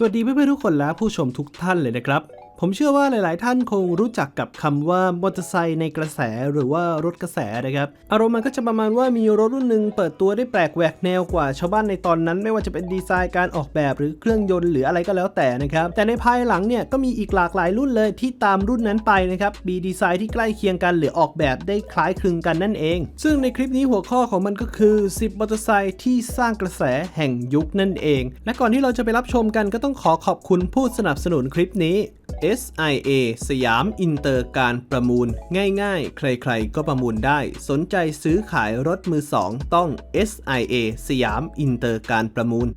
สวัสดีเพื่อนๆทุกคนและผู้ชมทุกท่านเลยนะครับ ผมเชื่อว่าหลาย ๆ ท่านคงรู้จักกับคำว่ามอเตอร์ไซค์ในกระแสหรือว่ารถกระแสนะครับ อารมณ์มันก็จะประมาณว่ามีรถรุ่นหนึ่งเปิดตัวได้แปลกแหวกแนวกว่าชาวบ้านในตอนนั้น ไม่ว่าจะเป็นดีไซน์การออกแบบหรือเครื่องยนต์หรืออะไรก็แล้วแต่นะครับ แต่ในภายหลังเนี่ยก็มีอีกหลากหลายรุ่นเลยที่ตามรุ่นนั้นไปนะครับมีดีไซน์ที่ใกล้เคียงกันหรือออกแบบได้คล้ายคลึงกันนั่นเอง ซึ่งในคลิปนี้หัวข้อของมันก็คือ 10มอเตอร์ไซค์ที่สร้างกระแสแห่งยุคนั่นเอง และก่อนที่เราจะไปรับชมกันก็ต้องขอขอบคุณผู้สนับสนุนคลิปนี้ SIA สยามอินเตอร์การประมูล ง่ายๆ ใครๆ ก็ประมูลได้ สนใจซื้อขายรถมือสองต้อง SIA สยามอินเตอร์การประมูล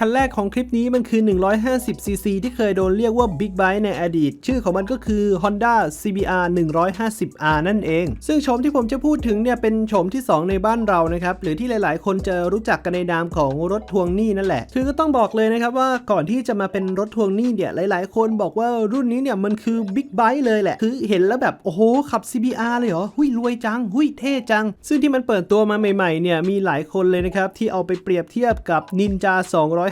คันแรกของคลิปนี้มันคือ 150cc ที่เคยโดนเรียกว่า Big Bike ในอดีต ชื่อของมันก็คือ Honda CBR 150R นั่นเอง ซึ่งโฉมที่ผมจะพูดถึงเนี่ยเป็นโฉมที่ 2 ในบ้านเรานะครับ หรือที่หลายๆ คนจะรู้จักกันในนามของรถทวงหนี้นั่นแหละ คือก็ต้องบอกเลยนะครับว่าก่อนที่จะมาเป็นรถทวงหนี้เนี่ยหลาย ๆ คนบอกว่ารุ่นนี้เนี่ยมันคือ Big Bike เลยแหละ คือเห็นแล้วแบบโอ้โหขับ CBR เลยเหรอหุยรวยจังหุยเท่จัง ซึ่งที่มันเปิดตัวมาใหม่ ๆ เนี่ยมีหลายคนเลยนะครับที่เอาไปเปรียบเทียบกับ Ninja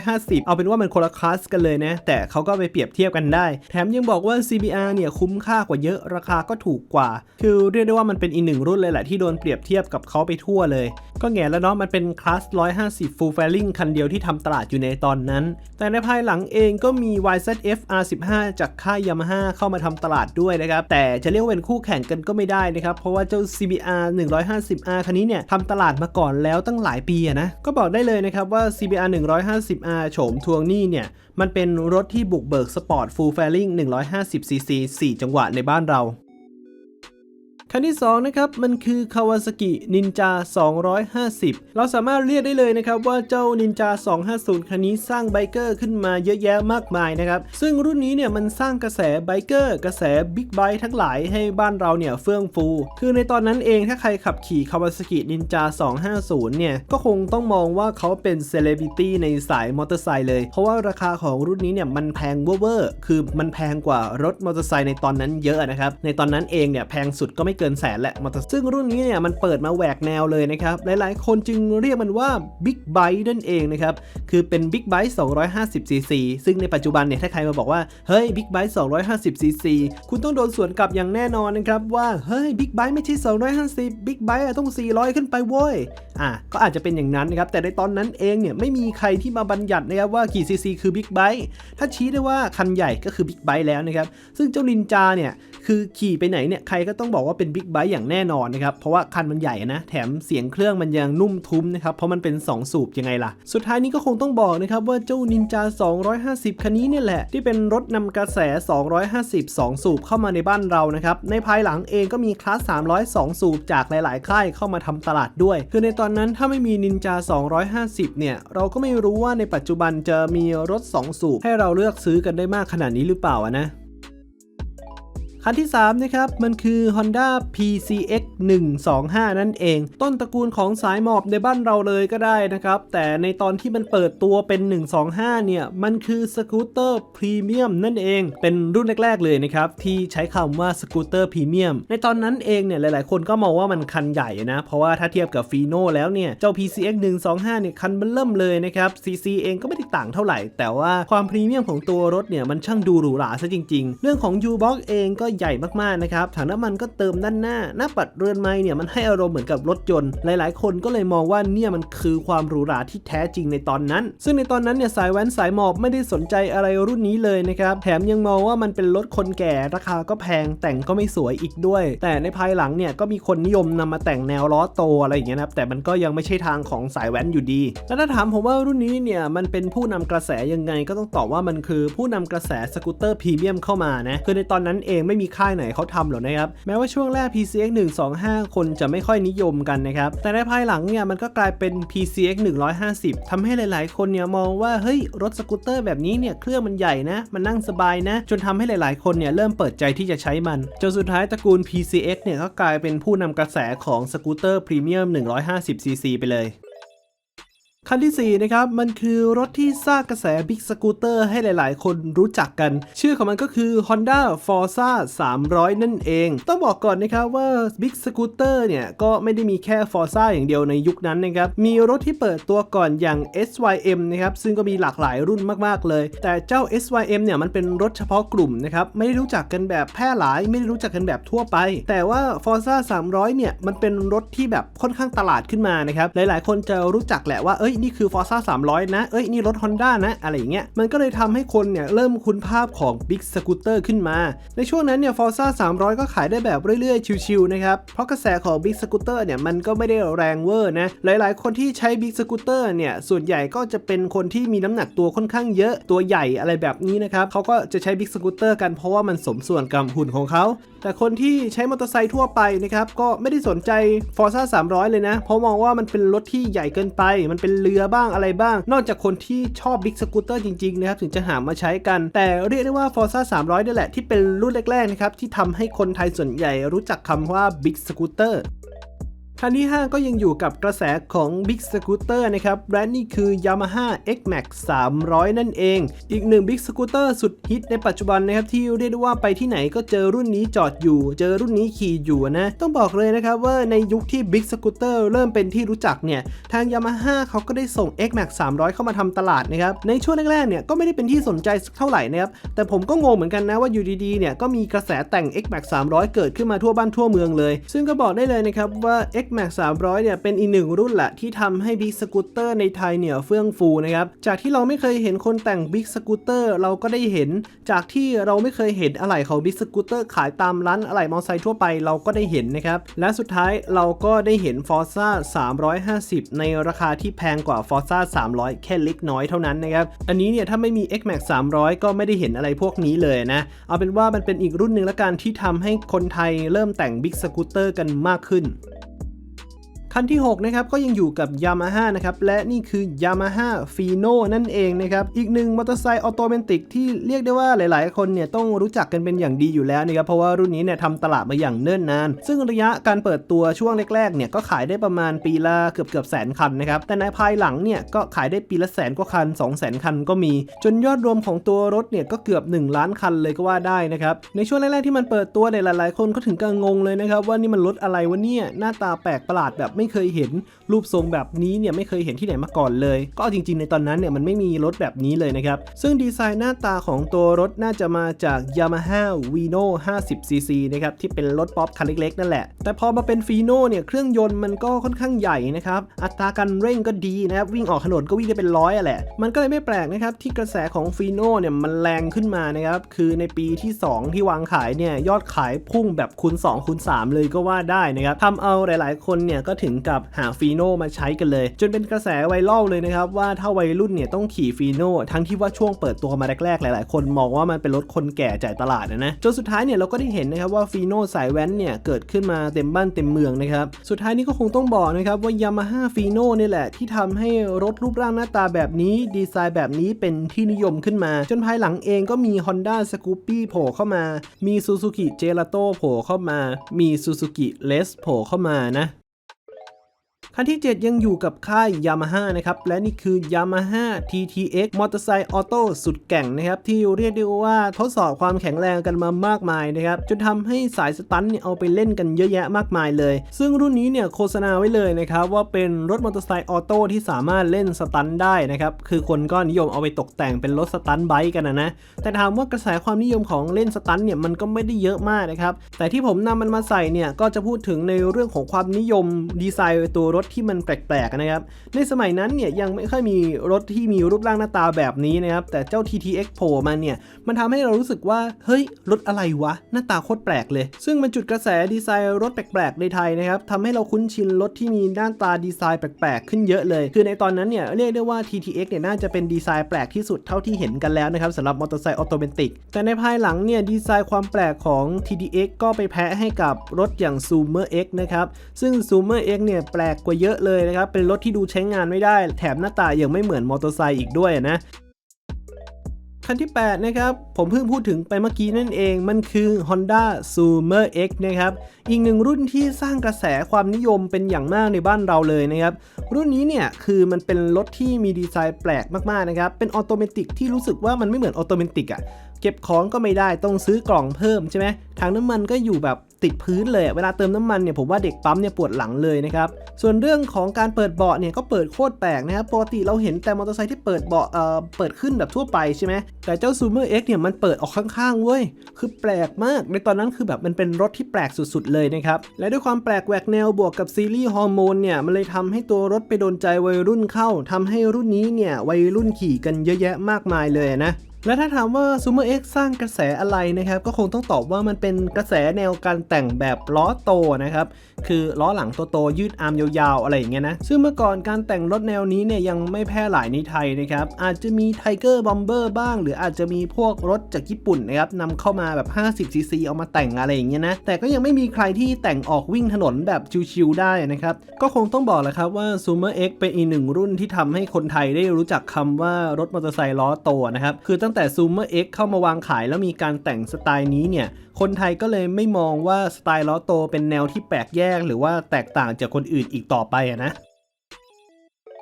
250 เอาเป็นว่ามันคนละคลาสกันเลยนะ แต่เขาก็ไปเปรียบเทียบกันได้ แถมยังบอกว่า CBR เนี่ยคุ้มค่ากว่าเยอะราคาก็ถูกกว่า คือเรียกได้ว่ามันเป็นอีกหนึ่งรุ่นเลยแหละที่โดนเปรียบเทียบกับเขาไปทั่วเลย ก็แง่แล้วเนาะมันเป็นคลาส 150 full fairing คันเดียวที่ทำตลาดอยู่ในตอนนั้น แต่ในภายหลังเองก็มี YZF R15 จากค่าย Yamaha เข้ามาทำตลาดด้วยนะครับ แต่จะเรียกว่าเป็นคู่แข่งกันก็ไม่ได้นะครับ เพราะว่าเจ้า CBR 150R คันนี้เนี่ยทำตลาดมาก่อนแล้วตั้งหลายปีนะ ก็บอกได้เลยนะครับว่า CBR R โฉมทวงหนี้เนี่ย มันเป็นรถที่บุกเบิกสปอร์ตฟูลแฟลิง 150cc 4 จังหวะในบ้านเรา คันที่2นะครับมันคือ Kawasaki Ninja 250 เราสามารถเรียกได้เลยนะครับว่าเจ้า Ninja 250 คันนี้สร้างไบเกอร์ขึ้นมาเยอะแยะมากมายนะครับซึ่งรุ่นนี้เนี่ยมันสร้างกระแสไบเกอร์กระแสบิ๊กไบค์ทั้งหลายให้บ้านเราเนี่ยเฟื่องฟู คือในตอนนั้นเองถ้าใครขับขี่ Kawasaki Ninja 250 เนี่ยก็คงต้องมองว่าเขาเป็นเซเลบริตี้ในสายมอเตอร์ไซค์เลย เพราะว่าราคาของรุ่นนี้เนี่ยมันแพงเวอร์คือมันแพงกว่ารถมอเตอร์ไซค์ในตอนนั้นเยอะนะครับในตอนนั้นเองเนี่ยแพงสุดก็ไม่เกินแสนแหละมอเตอร์ซึ่งรุ่นนี้เนี่ยมันเปิดมาแหวกแนวเลยนะครับ หลายๆ คนจึงเรียกมันว่า Big Bike นั่นเองนะครับ คือเป็น Big Bike 250cc ซึ่งในปัจจุบันเนี่ยถ้าใครมาบอกว่า เฮ้ย Big Bike 250cc คุณต้องโดนสวนกลับอย่างแน่นอนนะครับว่าเฮ้ย Big Bike ไม่ใช่ 250 Big Bike ต้อง 400 ขึ้นไปโว้ยอะก็อาจจะเป็นอย่างนั้นนะครับแต่ในตอนนั้นเองเนี่ยไม่มีใครที่มาบัญญัตินะครับว่ากี่ cc คือ Big Bike ถ้าชี้ได้ว่าคันใหญ่ก็คือ Big Bike แล้วนะครับซึ่งเจ้านินจาเนี่ยคือขี่ไปไหนเนี่ยใครก็ต้องบอกว่าเป็น Big Bike อย่างแน่นอนนะครับ เพราะว่าคันมันใหญ่นะ แถมเสียงเครื่องมันยังนุ่มทุ้มนะครับ เพราะมันเป็น 2 สูบยังไงล่ะ สุดท้ายนี้ก็คงต้องบอกนะครับว่าเจ้านินจา 250 คันนี้เนี่ยแหละ ที่เป็นรถนำกระแส 250 2 สูบเข้ามาในบ้านเรานะครับ ในภายหลังเองก็มีคลาส 302 สูบจากหลาย ๆ ค่ายเข้ามาทำตลาดด้วย คือในตอนนั้นถ้าไม่มีนินจา 250 เนี่ย เราก็ไม่รู้ว่าในปัจจุบันจะมีรถ 2 สูบให้เราเลือกซื้อกันได้มากขนาดนี้หรือเปล่านะ คันที่ 3 นะครับ มันคือ Honda PCX 125 นั่นเอง ต้นตระกูลของสายหมอบในบ้านเราเลยก็ได้นะครับ แต่ในตอนที่มันเปิดตัวเป็น 125 เนี่ย มันคือสกูตเตอร์พรีเมียมนั่นเอง เป็นรุ่นแรก ๆ เลยนะครับ ที่ใช้คำว่าสกูตเตอร์พรีเมียมในตอนนั้นเองเนี่ย หลาย ๆ คนก็มองว่ามันคันใหญ่นะ เพราะว่าถ้าเทียบกับฟีโน่แล้วเนี่ย เจ้า PCX 125 เนี่ย คันมันเริ่มเลยนะครับ CC เองก็ไม่ได้ต่างเท่าไหร่ แต่ว่าความพรีเมียมของตัวรถเนี่ยมันช่างดูหรูหราซะจริง ๆ เรื่องของ U-Box เองก็ใหญ่มากๆนะครับถังน้ำมันก็เติมด้านหน้า หน้าปัดเรือนไม้เนี่ยมันให้อารมณ์เหมือนกับรถยนต์ หลายๆ คนก็เลยมองว่าเนี่ยมันคือความหรูหราที่แท้จริงในตอนนั้น ซึ่งในตอนนั้นเนี่ยสายแว้นสายหมอบไม่ได้สนใจอะไรรุ่นนี้เลยนะครับแถมยังมองว่ามันเป็นรถคนแก่ราคาก็แพงแต่งก็ไม่สวยอีกด้วย แต่ในภายหลังเนี่ยก็มีคนนิยมนำมาแต่งแนวล้อโตอะไรอย่างเงี้ยนะครับแต่มันก็ยังไม่ใช่ทางของสายแว้นอยู่ดี แล้วถ้าถามผมว่ารุ่นนี้เนี่ยมันเป็นผู้นำกระแสยังไงก็ต้องตอบว่ามันคือผู้นำกระแสสกูตเตอร์พรีเมียมเข้ามานะคือในตอนนั้นเองไม่มีค่ายไหนเขาทำหรอกนะครับแม้ว่าช่วงแรก PCX 125 คนจะไม่ค่อยนิยมกันนะครับแต่ในภายหลังเนี่ยมันก็กลายเป็น PCX 150ทำให้หลาย ๆ คนเนี่ยมองว่าเฮ้ยรถสกูตเตอร์แบบนี้เนี่ยเครื่องมันใหญ่นะมันนั่งสบายนะ จนทำให้หลาย ๆ คนเนี่ยเริ่มเปิดใจที่จะใช้มันจนสุดท้ายตระกูล PCX เนี่ยก็กลายเป็นผู้นำกระแสของสกูตเตอร์พรีเมียม 150cc ไปเลย คันที่ 4 นะครับ มันคือรถที่สร้างกระแสบิ๊กสกูตเตอร์ให้หลาย ๆ คนรู้จักกัน ชื่อของมันก็คือ Honda Forza 300 นั่นเอง ต้องบอกก่อนนะครับว่า Big Scooter เนี่ย ก็ไม่ได้มีแค่ Forza อย่างเดียวในยุคนั้นนะครับ มีรถที่เปิดตัวก่อนอย่าง SYM นะครับ ซึ่งก็มีหลากหลายรุ่นมาก ๆ เลย แต่เจ้า SYM เนี่ย มันเป็นรถเฉพาะกลุ่มนะครับ ไม่ได้รู้จักกันแบบแพร่หลาย ไม่ได้รู้จักกันแบบทั่วไป แต่ว่า Forza 300 เนี่ย มันเป็นรถที่แบบค่อนข้างตลาดขึ้นมานะครับ หลาย ๆ คนจะรู้จักแหละว่า เอ้ยนี่คือ Forza 300 นะ เอ้ย นี่รถ Honda นะ อะไรอย่างเงี้ย มันก็เลยทำให้คนเนี่ยเริ่มคุ้นภาพของ Big Scooter ขึ้นมา ในช่วงนั้นเนี่ย Forza 300 ก็ขายได้แบบเรื่อยๆ ชิวๆนะครับ เพราะกระแสของ Big Scooter เนี่ยมันก็ไม่ได้แรงเวอร์นะ หลายๆ คนที่ใช้ Big Scooter เนี่ย ส่วนใหญ่ก็จะเป็นคนที่มีน้ำหนักตัวค่อนข้างเยอะ ตัวใหญ่อะไรแบบนี้นะครับเขาก็จะใช้ Big Scooter กันเพราะว่ามันสมส่วนกับหุ่นของเขา แต่คนที่ใช้มอเตอร์ไซค์ทั่วไปนะครับก็ไม่ได้สนใจ Forza 300 เลยนะ เพราะมองว่ามันเป็นรถที่ใหญ่เกินไป มันเป็นเรือบ้างอะไรบ้าง นอกจากคนที่ชอบบิ๊กสกูตเตอร์จริงๆนะครับถึงจะหามาใช้กัน แต่เรียกได้ว่า Forza 300นี่แหละที่เป็นรุ่นแรกๆนะครับที่ทำให้คนไทยส่วนใหญ่รู้จักคำว่าบิ๊กสกูตเตอร์ คันที่ 5 ก็ยังอยู่กับกระแสของ Big Scooter นะครับและนี่คือ Yamaha X-Max 300 นั่นเอง อีกหนึ่ง Big Scooter สุดฮิตในปัจจุบันนะครับ ที่เรียกได้ว่าไปที่ไหนก็เจอรุ่นนี้จอดอยู่ เจอรุ่นนี้ขี่อยู่นะ ต้องบอกเลยนะครับว่าในยุคที่ Big Scooter เริ่มเป็นที่รู้จักเนี่ย ทาง Yamaha เขาก็ได้ส่ง X-Max 300 เข้ามาทำตลาดนะครับ ในช่วงแรกๆเนี่ยก็ไม่ได้เป็นที่สนใจสักเท่าไหร่นะครับ แต่ผมก็งงเหมือนกันนะว่าอยู่ดีๆเนี่ยก็มีกระแสแต่ง X-Max 300 เกิดขึ้นมาทั่วบ้านทั่วเมืองเลย ซึ่งก็บอกได้เลยนะครับว่า X-Max 300 เนี่ยเป็นอีกหนึ่งรุ่นแหละที่ทำให้ Big Scooter ในไทยเนี่ยเฟื่องฟูนะครับ จากที่เราไม่เคยเห็นคนแต่ง Big Scooter เราก็ได้เห็น จากที่เราไม่เคยเห็นอะไหล่ของ Big Scooter ขายตามร้านอะไหล่มอเตอร์ไซค์ทั่วไปเราก็ได้เห็นนะครับ และสุดท้ายเราก็ได้เห็น Forza 350 ในราคาที่แพงกว่า Forza 300 แค่เล็กน้อยเท่านั้นนะครับ อันนี้เนี่ยถ้าไม่มี X-Max 300 ก็ไม่ได้เห็นอะไรพวกนี้เลยนะ เอาเป็นว่ามันเป็นอีกรุ่นหนึ่งละกันที่ทำให้คนไทยเริ่มแต่ง Big Scooter กันมากขึ้น คันที่ 6 นะครับ ก็ยังอยู่กับ Yamaha นะครับ และนี่คือ Yamaha Fino นั่นเองนะครับ อีกหนึ่งมอเตอร์ไซค์ออโตเมติกที่เรียกได้ว่าหลาย ๆ คนเนี่ยต้องรู้จักกันเป็นอย่างดีอยู่แล้วนะครับ เพราะว่ารุ่นนี้เนี่ยทำตลาดมาอย่างเนิ่นนาน ซึ่งระยะการเปิดตัวช่วงแรก ๆ เนี่ยก็ขายได้ประมาณปีละเกือบเกือบแสนคันนะครับ แต่ในภายหลังเนี่ยก็ขายได้ปีละแสนกว่าคัน 2 0 0 0 0 0คันก็มี จนยอดรวมของตัวรถเนี่ยก็เกือบ 1 ล้านคันเลยก็ว่าได้นะครับ ในช่วงแรก ๆ ที่มันเปิดตัวเนี่ยหลาย ๆ คนก็ถึงกับงงเลยนะครับว่านี่มันรถอะไรวะเนี่ยหน้าตาแปลกประหลาดแบบไม่เคยเห็นรูปทรงแบบนี้เนี่ยไม่เคยเห็นที่ไหนมาก่อนเลย ก็จริง ๆ ในตอนนั้นเนี่ยมันไม่มีรถแบบนี้เลยนะครับ ซึ่งดีไซน์หน้าตาของตัวรถน่าจะมาจาก Yamaha Vino 50cc นะครับที่เป็นรถป๊อปคันเล็กๆ นั่นแหละ แต่พอมาเป็น Fino เนี่ยเครื่องยนต์มันก็ค่อนข้างใหญ่นะครับ อัตราการเร่งก็ดีนะครับวิ่งออกถนนก็วิ่งได้เป็นร้อยอะแหละ มันก็เลยไม่แปลกนะครับที่กระแสของ Fino เนี่ยมันแรงขึ้นมานะครับคือในปีที่ 2 ที่วางขายเนี่ยยอดขายพุ่งแบบคูณ2คูณ3เลยก็ว่าได้นะครับทำเอาหลาย ๆ คนเนี่ยก็ถึงึงกับหา Fino มาใช้กันเลย จนเป็นกระแสไวรัลเลยนะครับว่าถ้าวัยรุ่นเนี่ยต้องขี่ Fino ทั้งที่ว่าช่วงเปิดตัวมาแรกๆหลาย ๆ คนมองว่ามันเป็นรถคนแก่จ่ายตลาดนะนะจนสุดท้ายเนี่ยเราก็ได้เห็นนะครับว่า Fino สายแว้นเนี่ยเกิดขึ้นมาเต็มบ้านเต็มเมืองนะครับสุดท้ายนี้ก็คงต้องบอกนะครับว่า Yamaha Fino นี่แหละที่ทำให้รถรูปร่างหน้าตาแบบนี้ ดีไซน์แบบนี้เป็นที่นิยมขึ้นมา จนภายหลังเองก็มี Honda Scoopy โผล่เข้ามา มี Suzuki Gelato โผล่เข้ามา มี Suzuki Les โผล่เข้ามานะ คันที่ 7 ยังอยู่กับค่าย Yamaha นะครับ และนี่คือ Yamaha TTX มอเตอร์ไซค์ออโต้สุดแก่งนะครับ ที่เรียกได้ว่าทดสอบความแข็งแรงกันมามากมายนะครับจนทำให้สายสตันเนี่ยเอาไปเล่นกันเยอะแยะมากมายเลย ซึ่งรุ่นนี้เนี่ยโฆษณาไว้เลยนะครับ ว่าเป็นรถมอเตอร์ไซค์ออโต้ที่สามารถเล่นสตันได้นะครับ คือคนก็นิยมเอาไปตกแต่งเป็นรถสตันไบค์กันนะนะแต่ถามว่ากระแสความนิยมของเล่นสตันเนี่ยมันก็ไม่ได้เยอะมากนะครับแต่ที่ผมนำมันมาใส่เนี่ยก็จะพูดถึงในเรื่องของความนิยมดีไซน์ตัวรถที่มันแปลกๆนะครับ ในสมัยนั้นเนี่ยยังไม่ค่อยมีรถที่มีรูปร่างหน้าตาแบบนี้นะครับ แต่เจ้า TTX โผล่มาเนี่ย มันทำให้เรารู้สึกว่า เฮ้ย รถอะไรวะ หน้าตาโคตรแปลกเลย ซึ่งมันจุดกระแสดีไซน์รถแปลกๆในไทยนะครับทำให้เราคุ้นชินรถที่มีหน้าตาดีไซน์แปลกๆ ขึ้นเยอะเลย คือในตอนนั้นเนี่ยเรียกได้ว่า TTX เนี่ยน่าจะเป็นดีไซน์แปลกที่สุดเท่าที่เห็นกันแล้วนะครับสำหรับมอเตอร์ไซค์ออโตเมติก แต่ในภายหลังเนี่ยดีไซน์ความแปลกของ TTX ก็ไปแพ้ให้กับรถอย่าง Zoomer X นะครับ ซึ่ง Zoomer X เนี่ยแปลกกว่าเยอะเลยนะครับ เป็นรถที่ดูใช้งานไม่ได้ แถมหน้าตายังไม่เหมือนมอเตอร์ไซค์อีกด้วยนะคันที่ 8 นะครับ ผมเพิ่งพูดถึงไปเมื่อกี้นั่นเอง มันคือ Honda Sumer X นะครับ อีกหนึ่งรุ่นที่สร้างกระแสความนิยมเป็นอย่างมากในบ้านเราเลยนะครับ รุ่นนี้เนี่ยคือมันเป็นรถที่มีดีไซน์แปลกมากๆนะครับ เป็นออโตเมติกที่รู้สึกว่ามันไม่เหมือนออโตเมติกอะเก็บของก็ไม่ได้ต้องซื้อกล่องเพิ่มใช่ไหมทางน้ำมันก็อยู่แบบ ติดพื้นเลย เวลาเติมน้ำมันเนี่ยผมว่าเด็กปั๊มเนี่ยปวดหลังเลยนะครับ ส่วนเรื่องของการเปิดเบาะเนี่ยก็เปิดโคตรแปลกนะครับ ปกติเราเห็นแต่มอเตอร์ไซค์ที่เปิดเบาะเอ่อเปิดขึ้นแบบทั่วไปใช่ไหม แต่เจ้า Sumer X เนี่ยมันเปิดออกข้างๆเว้ย คือแปลกมาก ในตอนนั้นคือแบบมันเป็นรถที่แปลกสุดๆเลยนะครับ และด้วยความแปลกแหวกแนวบวกกับซีรีส์ฮอร์โมนเนี่ยมันเลยทำให้ตัวรถไปโดนใจวัยรุ่นเข้าทำให้รุ่นนี้เนี่ยวัยรุ่นขี่กันเยอะแยะมากมายเลยนะ และถ้าถามว่า Sumer X สร้างกระแสอะไรนะครับ ก็คงต้องตอบว่ามันเป็นกระแสแนวการแต่งแบบล้อโตนะครับ คือล้อหลังโตๆยืดอาร์มยาวๆ อะไรอย่างเงี้ยนะ ซึ่งเมื่อก่อนการแต่งรถแนวนี้เนี่ยยังไม่แพร่หลายในไทยนะครับ อาจจะมี Tiger Bomber บ้าง หรืออาจจะมีพวกรถจากญี่ปุ่นนะครับนำเข้ามาแบบ 50cc เอามาแต่งอะไรอย่างเงี้ยนะ แต่ก็ยังไม่มีใครที่แต่งออกวิ่งถนนแบบชิวๆได้นะครับ ก็คงต้องบอกแหละครับว่า Sumer X เป็นอีกหนึ่งรุ่นที่ทำให้คนไทยได้รู้จักคำว่ารถมอเตอร์ไซค์ล้อโตนะครับ คือตั้งแต่ Zoomer X เข้ามาวางขายแล้วมีการแต่งสไตล์นี้เนี่ย คนไทยก็เลยไม่มองว่าสไตล์ล้อโตเป็นแนวที่แปลกแยก หรือว่าแตกต่างจากคนอื่นอีกต่อไปนะ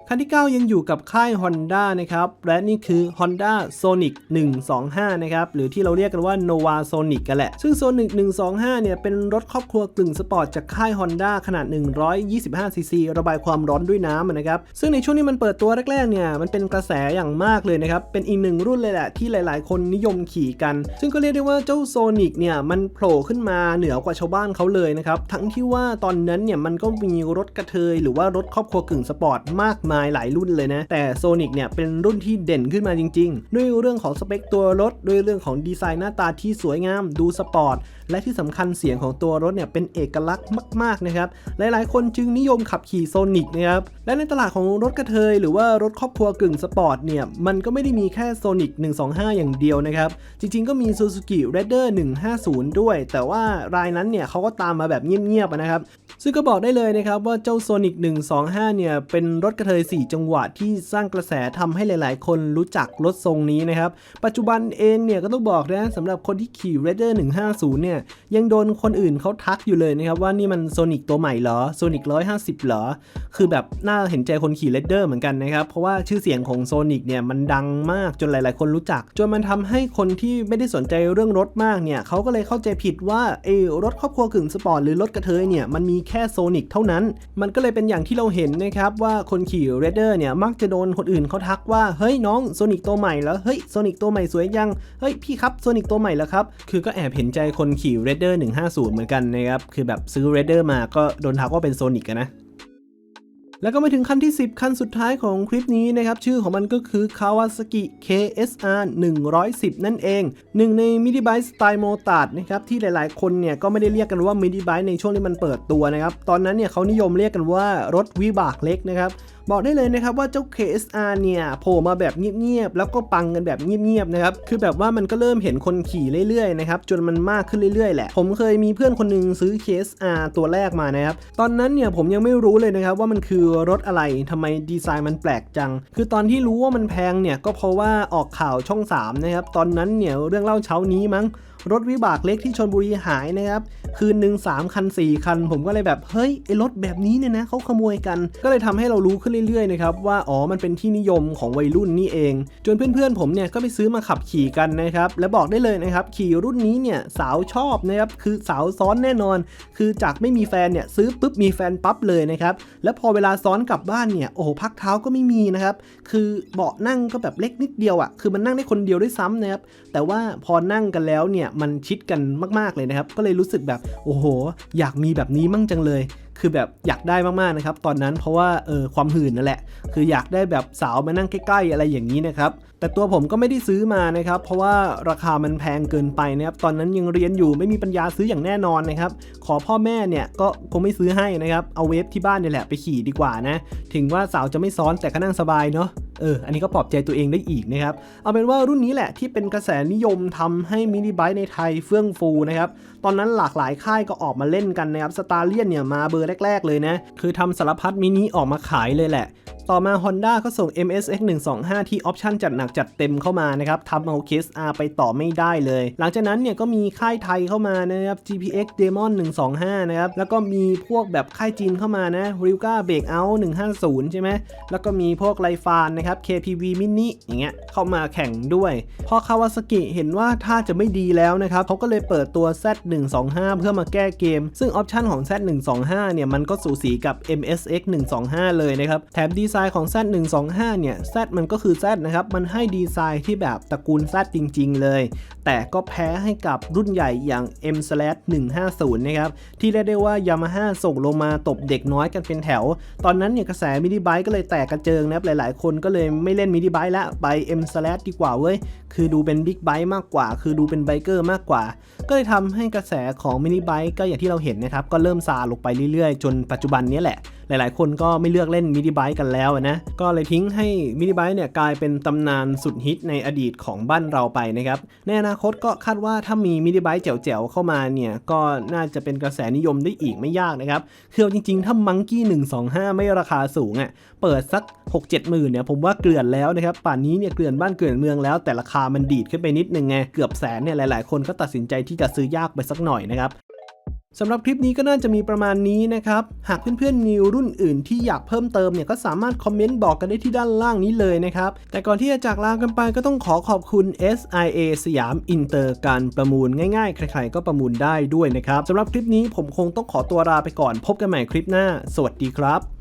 คันที่ 9 ยังอยู่กับค่าย Honda นะครับ และนี่คือ Honda Sonic 125 นะครับ หรือที่เราเรียกกันว่า Nova Sonic กันแหละ ซึ่ง Sonic 125 เนี่ย เป็นรถครอบครัวกึ่งสปอร์ตจากค่าย Honda ขนาด 125cc ระบายความร้อนด้วยน้ำนะครับ ซึ่งในช่วงนี้มันเปิดตัวแรก ๆ เนี่ย มันเป็นกระแสอย่างมากเลยนะครับ เป็นอีกหนึ่งรุ่นเลยแหละที่หลาย ๆ คนนิยมขี่กัน ซึ่งก็เรียกได้ว่าเจ้า Sonic เนี่ย มันโผล่ขึ้นมาเหนือกว่าชาวบ้านเขาเลยนะครับ ทั้งที่ว่าตอนนั้นเนี่ย มันก็มีรถกระเทยหรือว่ารถครอบครัวกึ่งสปอร์ตมากมายหลายรุ่นเลยนะ แต่ Sonic เนี่ยเป็นรุ่นที่เด่นขึ้นมาจริง ๆ ด้วยเรื่องของสเปคตัวรถ ด้วยเรื่องของดีไซน์หน้าตาที่สวยงาม ดูสปอร์ต และที่สำคัญเสียงของตัวรถเนี่ยเป็นเอกลักษณ์มากๆนะครับ หลายๆ คนจึงนิยมขับขี่ Sonic นะครับ และในตลาดของรถกระเทย หรือว่ารถครอบครัวกึ่งสปอร์ตเนี่ย มันก็ไม่ได้มีแค่ Sonic 125 อย่างเดียวนะครับ จริงๆ ก็มี Suzuki r a d e r 150 ด้วย แต่ว่ารายนั้นเนี่ยเขาก็ตามมาแบบเงียบๆนะครับ ซึ่งก็บอกได้เลยนะครับว่าเจ้า Sonic 125 เนี่ย เป็นรถกระเทย 4 จังหวะที่สร้างกระแสทำให้หลายๆ คนรู้จักรถทรงนี้นะครับ ปัจจุบันเองเนี่ยก็ต้องบอกนะสำหรับคนที่ขี่ r a d e r 150 เนี่ยยังโดนคนอื่นเขาทักอยู่เลยนะครับว่านี่มัน Sonic ตัวใหม่เหรอ Sonic 150เหรอ คือแบบน่าเห็นใจคนขี่ Raider เหมือนกันนะครับ เพราะว่าชื่อเสียงของ Sonic เนี่ยมันดังมากจนหลาย ๆ คนรู้จัก จนมันทำให้คนที่ไม่ได้สนใจเรื่องรถมากเนี่ยเขาก็เลยเข้าใจผิดว่าเออรถครอบครัวกึ่งสปอร์ตหรือรถกระเทยเนี่ยมันมีแค่โซนิกเท่านั้น มันก็เลยเป็นอย่างที่เราเห็นนะครับว่าคนขี่เรเดอร์เนี่ยมักจะโดนคนอื่นเขาทักว่าเฮ้ยน้องโซนิกตัวใหม่แล้วเฮ้ยโซนิกตัวใหม่สวยยังเฮ้ยพี่ครับโซนิกตัวใหม่แล้วครับคือก็แอบเห็นใจคนขเรเดอร์150 เหมือนกันนะครับ คือแบบซื้อเรเดอร์มาก็โดนทักว่าเป็นโซนิกนะแล้วก็มาถึงขั้นที่ 10 ขั้นสุดท้ายของคลิปนี้นะครับ ชื่อของมันก็คือ Kawasaki KSR 110 นั่นเอง หนึ่งในมินิบค์สไตล์โมตาร์ดนะครับ ที่หลายๆ คนเนี่ย ก็ไม่ได้เรียกกันว่ามินิบค์ในช่วงที่มันเปิดตัวนะครับ ตอนนั้นเนี่ยเขานิยมเรียกกันว่ารถวิบากเล็กนะครับบอกได้เลยนะครับว่าเจ้า KSR เนี่ยโผล่มาแบบเงียบๆแล้วก็ปังกันแบบเงียบๆนะครับคือแบบว่ามันก็เริ่มเห็นคนขี่เรื่อยๆนะครับจนมันมากขึ้นเรื่อยๆแหละ ผมเคยมีเพื่อนคนหนึงซื้อ KSR ตัวแรกมานะครับตอนนั้นเนี่ยผมยังไม่รู้เลยนะครับว่ามันคือรถอะไรทำไมดีไซน์มันแปลกจัง คือตอนที่รู้ว่ามันแพงเนี่ยก็เพราะว่าออกข่าวช่อง3นะครับตอนนั้นเนี่ยเรื่องเล่าเช้านี้มั้ง รถวิบากเล็กที่ชนบุรีหายนะครับ คืนหนึ่ง3คัน4คัน ผมก็เลยแบบเฮ้ยไอรถแบบนี้เนี่ยนะเขาขโมยกัน ก็เลยทำให้เรารู้ขึ้นเรื่อยๆนะครับว่าอ๋อมันเป็นที่นิยมของวัยรุ่นนี่เอง จนเพื่อนๆผมเนี่ยก็ไปซื้อมาขับขี่กันนะครับและบอกได้เลยนะครับขี่รุ่นนี้เนี่ยสาวชอบนะครับคือสาวซ้อนแน่นอน คือจากไม่มีแฟนเนี่ยซื้อปุ๊บมีแฟนปั๊บเลยนะครับแล้วพอเวลาซ้อนกลับบ้านเนี่ยโอ้โหพักเท้าก็ไม่มีนะครับคือเบาะนั่งก็แบบเล็กนิดเดียวอะ่ะคือมันนั่งได้คนเดียวด้วยซ้ำนะครับแต่ว่าพอนั่งกันแล้วเนี่ยมันชิดกันมากๆเลยนะครับ ก็เลยรู้สึกแบบโอ้โห อยากมีแบบนี้มั่งจังเลย คือแบบอยากได้มากๆนะครับ ตอนนั้นเพราะว่าเออความหื่นนั่นแหละ คืออยากได้แบบสาวมานั่งใกล้ๆอะไรอย่างนี้นะครับแต่ตัวผมก็ไม่ได้ซื้อมานะครับ เพราะว่าราคามันแพงเกินไปนะครับตอนนั้นยังเรียนอยู่ไม่มีปัญญาซื้ออย่างแน่นอนนะครับ ขอพ่อแม่เนี่ยก็คงไม่ซื้อให้นะครับ เอาเวฟที่บ้านเนี่ยแหละไปขี่ดีกว่านะ ถึงว่าสาวจะไม่ซ้อนแต่ก็นั่งสบายเนาะเออ อันนี้ก็ปลอบใจตัวเองได้อีกนะครับ เอาเป็นว่ารุ่นนี้แหละที่เป็นกระแสนิยมทำให้มินิไบค์ในไทยเฟื่องฟูนะครับ ตอนนั้นหลากหลายค่ายก็ออกมาเล่นกันนะครับ สตาร์เลียนเนี่ยมาเบอร์แรก ๆ เลยนะ คือทำสารพัดมินิออกมาขายเลยแหละ ต่อมา Honda ก็ส่ง MSX 125ที่ออปชั่นจัดหนักจัดเต็มเข้ามานะครับทำเอา KSR ไปต่อไม่ได้เลย หลังจากนั้นเนี่ยก็มีค่ายไทยเข้ามานะครับ GPX Demon 125 นะครับ แล้วก็มีพวกแบบค่ายจีนเข้ามานะ Ryuga Breakout 150 ใช่ไหม แล้วก็มีพวกไลฟานนะครับ KPV Mini อย่างเงี้ยเข้ามาแข่งด้วย พอคาวาซากิเห็นว่าถ้าจะไม่ดีแล้วนะครับเขาก็เลยเปิดตัว Z125 เพื่อมาแก้เกม ซึ่งออปชันของ Z125 เนี่ยมันก็สูสีกับ MSX 125 เลยนะครับ แถมดีไซซน์ของ Z125 เนี่ย Z มันก็คือ Z นะครับ มันให้ดีไซน์ที่แบบตระกูล Z จริง ๆ เลย แต่ก็แพ้ให้กับรุ่นใหญ่อย่าง M/150 นะครับ ที่เรียกได้ว่า Yamaha ส่งลงมาตบเด็กน้อยกันเป็นแถว ตอนนั้นเนี่ยกระแสมินิไบค์ก็เลยแตกกระเจิงนะครับ หลายๆ คนก็เลยไม่เล่นมินิไบค์ละไป M/ ดีกว่าเว้ย คือดูเป็นบิ๊กไบค์มากกว่า คือดูเป็นไบเกอร์มากกว่า ก็เลยทำให้กระแสของมินิไบค์ก็อย่างที่เราเห็นนะครับ ก็เริ่มซาลงไปเรื่อยๆ จนปัจจุบันนี้แหละหลายๆ คนก็ไม่เลือกเล่นมินิไบค์กันแล้วนะ ก็เลยทิ้งให้มินิไบค์เนี่ยกลายเป็นตำนานสุดฮิตในอดีตของบ้านเราไปนะครับ ในอนาคตก็คาดว่าถ้ามีมินิไบค์แจ๋วๆเข้ามาเนี่ย ก็น่าจะเป็นกระแสนิยมได้อีกไม่ยากนะครับ คือจริงๆ ถ้ามังกี้125 ไม่ราคาสูงอะ่ะ เปิดสัก 6-7หมื่นเนี่ยผมว่าเกลื่อนแล้วนะครับ ป่านนี้เนี่ยเกลื่อนบ้านเกลื่อนเมืองแล้วแต่ราคามันดีดขึ้นไปนิดนึงไง เกือบแสนเนี่ยหลายๆ คนก็ตัดสินใจที่จะซื้อยากไปสักหน่อยนะครับ สำหรับคลิปนี้ก็น่าจะมีประมาณนี้นะครับ หากเพื่อนๆมีรุ่นอื่นที่อยากเพิ่มเติมเนี่ยก็สามารถคอมเมนต์บอกกันได้ที่ด้านล่างนี้เลยนะครับ แต่ก่อนที่จะจากลากันไปก็ต้องขอขอบคุณ SIA สยามอินเตอร์การประมูลง่ายๆ ใครๆก็ประมูลได้ด้วยนะครับสำหรับคลิปนี้ผมคงต้องขอตัวลาไปก่อนพบกันใหม่คลิปหน้า สวัสดีครับ